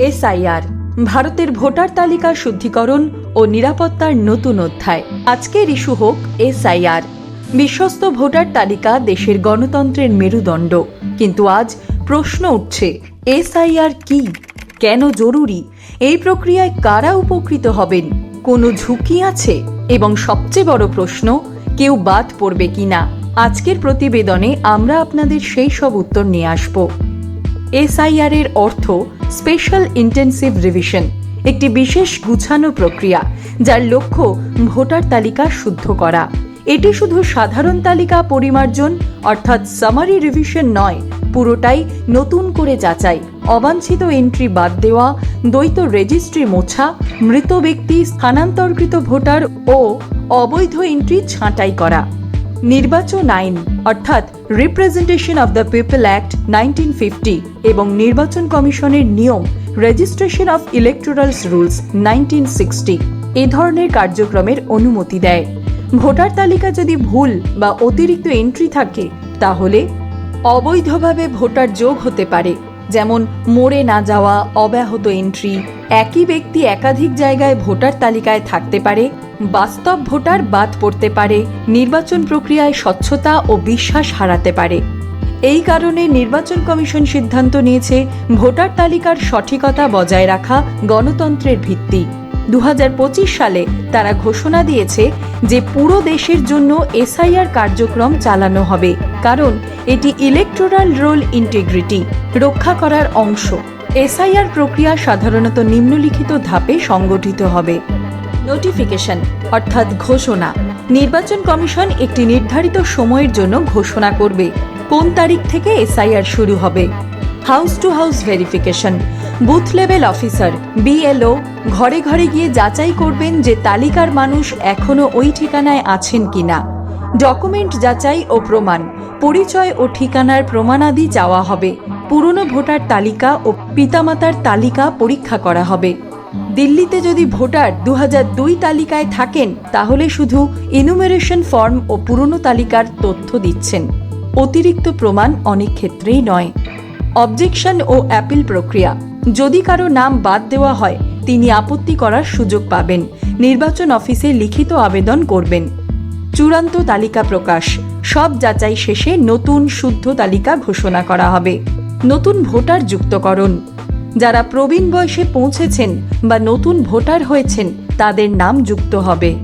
SIR, ভারতের voter তালিকা শুদ্ধিকরণ ও নিরাপত্তার নতুন অধ্যায়। আজকের ইস্যু হোক এসআইআর। বিশ্বস্ত ভোটার তালিকা দেশের গণতন্ত্রের মেরুদণ্ড। কিন্তু আজ প্রশ্ন উঠছে, এসআইআর কি? কেন জরুরি? এই প্রক্রিয়ায় কারা উপকৃত হবেন? কোনো ঝুঁকি আছে? এবং সবচেয়ে বড় প্রশ্ন, কেউ বাদ পড়বে কিনা আজকের প্রতিবেদনে আমরা আপনাদের সেই সব উত্তর নিয়ে আসব। এসআইআর এর অর্থ স্পেশাল ইন্টেন্সিভ রিভিশন, একটি বিশেষ গুছানো প্রক্রিয়া যার লক্ষ্য ভোটার তালিকা শুদ্ধ করা। এটি শুধু সাধারণ তালিকা পরিমার্জন, অর্থাৎ সামারি রিভিশন নয়, পুরোটাই নতুন করে যাচাই, অবাঞ্ছিত এন্ট্রি বাদ দেওয়া, দ্বৈত রেজিস্ট্রি মোছা, মৃত ব্যক্তি, স্থানান্তরকৃত ভোটার ও অবৈধ এন্ট্রি ছাঁটাই করা। নির্বাচন আইন, অর্থাৎ representation of the people act nineteen fifty এবং নির্বাচন কমিশনের নিয়ম registration of electorals rules nineteen sixty এ ধরনের কার্যক্রমের অনুমতি দেয়। ভোটার তালিকা যদি ভুল বা অতিরিক্ত এন্ট্রি থাকে, তাহলে অবৈধভাবে ভোটার যোগ হতে পারে। যেমন, মরে না যাওয়া, অব্যাহত এন্ট্রি একই ব্যক্তি একাধিক জায়গায় ভোটার তালিকায় থাকতে পারে বাস্তব ভোটার বাদ পড়তে পারে, নির্বাচন প্রক্রিয়ায় স্বচ্ছতা ও বিশ্বাস হারাতে পারে। এই কারণে নির্বাচন কমিশন সিদ্ধান্ত নিয়েছে ভোটার তালিকার সঠিকতা বজায় রাখা গণতন্ত্রের ভিত্তি। দু হাজার পঁচিশ সালে তারা ঘোষণা দিয়েছে যে পুরো দেশের জন্য এসআইআর কার্যক্রম চালানো হবে, কারণ এটি ইলেকটোরাল রোল ইন্টিগ্রিটি রক্ষা করার অংশ। এসআইআর প্রক্রিয়া সাধারণত নিম্নলিখিত ধাপে সংগঠিত হবে। নোটিফিকেশন অর্থাৎ ঘোষণা। নির্বাচন কমিশন একটি নির্ধারিত সময়ের জন্য ঘোষণা করবে। কোন তারিখ থেকে এসআইআর শুরু হবে? House to house verification. Booth level officer, BLO, ঘরে ঘরে গিয়ে যাচাই করবেন যে তালিকার মানুষ এখনও ওই ঠিকানায় আছেন কিনা। ডকুমেন্ট যাচাই ও প্রমাণ, পরিচয় ও ঠিকানার প্রমাণাদি চাওয়া হবে। পুরনো ভোটার তালিকা ও পিতামাতার তালিকা পরীক্ষা করা হবে। দিল্লিতে যদি ভোটার দু তালিকায় থাকেন, তাহলে শুধু ইনুমেরেশন ফর্ম ও পুরনো তালিকার তথ্য দিচ্ছেন। অতিরিক্ত প্রমাণ অনেক ক্ষেত্রেই নয়। অবজেকশন ও অ্যাপিল প্রক্রিয়া। যদি কারও নাম বাদ দেওয়া হয়, তিনি আপত্তি করার সুযোগ পাবেন। নির্বাচন অফিসে লিখিত আবেদন করবেন। চূড়ান্ত তালিকা প্রকাশ। সব যাচাই শেষে নতুন শুদ্ধ তালিকা ঘোষণা করা হবে। নতুন ভোটার যুক্তকরণ। যারা প্রবীণ বয়সে পৌঁছেছেন বা নতুন ভোটার হয়েছেন, তাদের নাম যুক্ত হবে।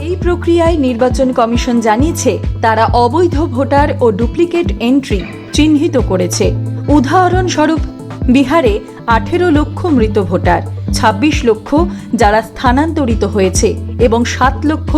এই প্রক্রিয়ায় নির্বাচন কমিশন জানিয়েছে, তারা অবৈধ ভোটার ও ডুপ্লিকেট এন্ট্রি চিহ্নিত করেছে। উদাহরণস্বরূপ, বিহারে আঠেরো লক্ষ মৃত ভোটার ২৬ লক্ষ যারা স্থানান্তরিত হয়েছে এবং সাত লক্ষ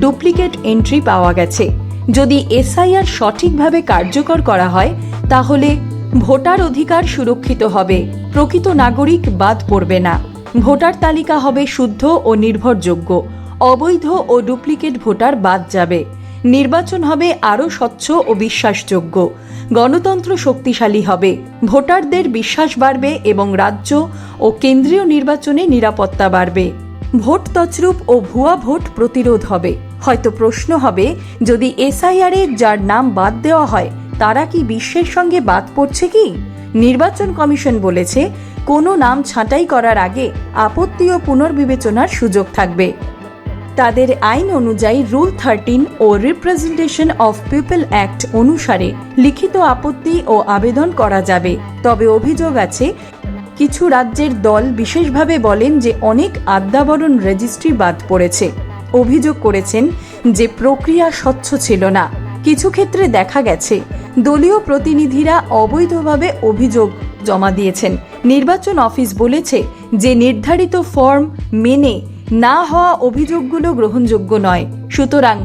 ডুপ্লিকেট এন্ট্রি পাওয়া গেছে। যদি এসআইআর সঠিকভাবে কার্যকর করা হয়, তাহলে ভোটার অধিকার সুরক্ষিত হবে। প্রকৃত নাগরিক বাদ পড়বে না। ভোটার তালিকা হবে শুদ্ধ ও নির্ভরযোগ্য। অবৈধ ও ডুপ্লিকেট ভোটার বাদ যাবে। নির্বাচন হবে আরও স্বচ্ছ ও বিশ্বাসযোগ্য। গণতন্ত্র শক্তিশালী হবে। ভোটারদের বিশ্বাস বাড়বে এবং রাজ্য ও কেন্দ্রীয় নির্বাচনে নিরাপত্তা বাড়বে। ভোট তছরূপ ও ভুয়া ভোট প্রতিরোধ হবে। হয়তো প্রশ্ন হবে, যদি এসআইআর যার নাম বাদ দেওয়া হয়, তারা কি বিশ্বের সঙ্গে বাদ পড়ছে কি? নির্বাচন কমিশন বলেছে, কোনো নাম ছাঁটাই করার আগে আপত্তি ও পুনর্বিবেচনার সুযোগ থাকবে। তাদের আইন অনুযায়ী রুল থার্টিন ও রিপ্রেজেন্টেশন অফ পিপল অ্যাক্ট অনুসারে লিখিত আপত্তি ও আবেদন করা যাবে। তবে অভিযোগ আছে, কিছু রাজ্যের দল বিশেষভাবে বলেন যে অনেক আদ্যাবরণ রেজিস্ট্রি বাদ পড়েছে। অভিযোগ করেছেন যে প্রক্রিয়া স্বচ্ছ ছিল না। কিছু ক্ষেত্রে দেখা গেছে দলীয় প্রতিনিধিরা অবৈধভাবে অভিযোগ জমা দিয়েছেন। নির্বাচন অফিস বলেছে যে নির্ধারিত ফর্ম মেনে না হওয়া অভিযোগগুলো গ্রহণযোগ্য নয়। সুতরাং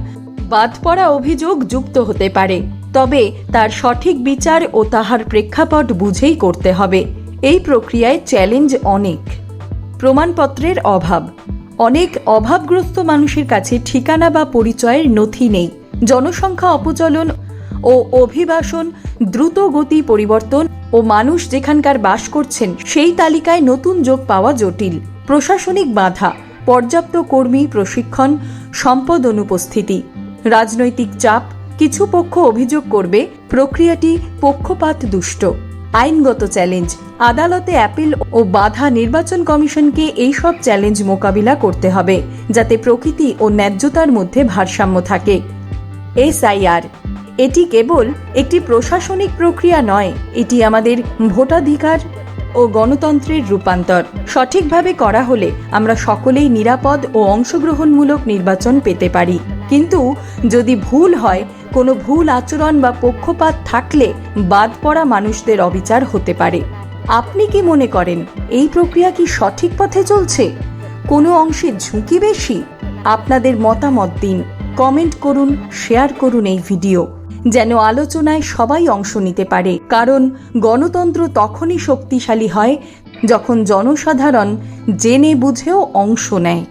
বাদ পড়া অভিযোগ যুক্ত হতে পারে। তবে তার সঠিক বিচার ও তাহার প্রেক্ষাপট বুঝেই করতে হবে। এই প্রক্রিয়ায় চ্যালেঞ্জ অনেক। প্রমাণপত্রের অভাব। অনেক অভাবগ্রস্ত মানুষের কাছে ঠিকানা বা পরিচয়ের নথি নেই। জনসংখ্যা অপচলন ও অভিবাসন, দ্রুত গতি পরিবর্তন ও মানুষ যেখানকার বাস করছেন সেই তালিকায় নতুন যোগ পাওয়া জটিল। প্রশাসনিক বাধা, পর্যাপ্ত কর্মী প্রশিক্ষণ, সম্পদ অনুপস্থিতি। রাজনৈতিক চাপ, কিছু পক্ষ অভিযোগ করবে, প্রক্রিয়াটি পক্ষপাত দুষ্ট। আইনগত চ্যালেঞ্জ, আদালতে অ্যাপিল ও বাধা নির্বাচন কমিশনকে এই সব চ্যালেঞ্জ মোকাবিলা করতে হবে, যাতে প্রকৃতি ও ন্যায্যতার মধ্যে ভারসাম্য থাকে। এসআইআর এটি কেবল একটি প্রশাসনিক প্রক্রিয়া নয়, এটি আমাদের ভোটাধিকার ও গণতন্ত্রের রূপান্তর। সঠিকভাবে করা হলে আমরা সকলেই নিরাপদ ও অংশগ্রহণমূলক নির্বাচন পেতে পারি। কিন্তু যদি ভুল হয়, কোনো ভুল আচরণ বা পক্ষপাত থাকলে বাদ পড়া মানুষদের অবিচার হতে পারে। আপনি কি মনে করেন, এই প্রক্রিয়া কি সঠিক পথে চলছে? কোনো অংশে ঝুঁকি বেশি? আপনাদের মতামত দিন। কমেন্ট করুন, শেয়ার করুন এই ভিডিও। যেন আলোচনায় সবাই অংশ নিতে পারে। কারণ গণতন্ত্র তখনই শক্তিশালী হয় যখন জনসাধারণ জেনে বুঝেও অংশ নেয়।